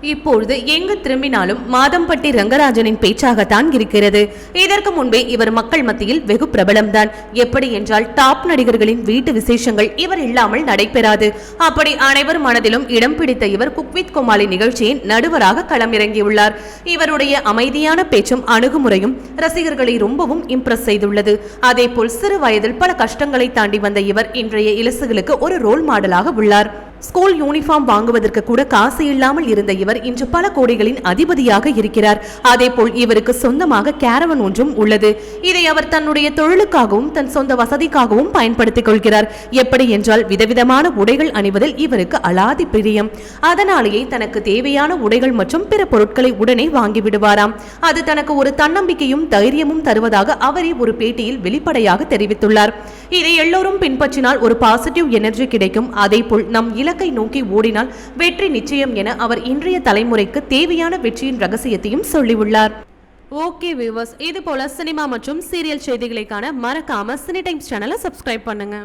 இப்பொழுது எங்கு திரும்பினாலும் மாதம்பட்டி ரங்கராஜனின் பேச்சாகத்தான் இருக்கிறது. இதற்கு முன்பே இவர் மக்கள் மத்தியில் வெகு பிரபலம்தான். எப்படி என்றால் டாப் நடிகர்களின் வீட்டு விசேஷங்கள் இவர் இல்லாமல் நடைபெறாது. அப்படி அனைவர் மனதிலும் இடம் பிடித்த இவர் குக்வித் கோமாளி நிகழ்ச்சியின் நடுவராக களமிறங்கியுள்ளார். இவருடைய அமைதியான பேச்சும் அணுகுமுறையும் ரசிகர்களை ரொம்பவும் இம்ப்ரெஸ் செய்துள்ளது. அதேபோல் சிறு வயதில் பல கஷ்டங்களை தாண்டி வந்த இவர் இன்றைய இலசுகளுக்கு ஒரு ரோல் மாடலாக உள்ளார். ஸ்கூல் யூனிஃபார்ம் வாங்குவதற்கு கூட காசு இல்லாமல் இருந்த இவர் இன்று பல கோடிகளின் அதிபதியாக இருக்கிறார். அதேபோல் இவருக்கு சொந்தமாக கேரவன் ஒன்றும் உள்ளது. இதை அவர் தன்னுடைய தொழிலுக்காகவும் தன் சொந்த வசதிக்காகவும் பயன்படுத்திக் கொள்கிறார். எப்படி என்றால் விதவிதமான உடைகள் அணிவதில் இவருக்கு அலாதி பிரியம். அதனாலேயே தனக்கு தேவையான உடைகள் மற்றும் பிற பொருட்களை உடனே வாங்கிவிடுவாராம் அது தனக்கு ஒரு தன்னம்பிக்கையும் தைரியமும் தருவதாக அவரே ஒரு பேட்டியில் வெளிப்படையாக தெரிவித்துள்ளார். இதை எல்லோரும் பின்பற்றினால் ஒரு பாசிட்டிவ் எனர்ஜி கிடைக்கும். அதேபோல் நம் இலக்கை நோக்கி ஓடினால் வெற்றி நிச்சயம் என அவர் இன்றைய தலைமுறைக்கு தேவையான வெற்றியின் ரகசியத்தையும் சொல்லியுள்ளார். ஓகே வியூவர்ஸ் இது போல சினிமா மற்றும் சீரியல் செய்திகளைக்கான மறக்காம சினி டைம்ஸ் சேனலை சப்ஸ்கிரைப் பண்ணுங்க.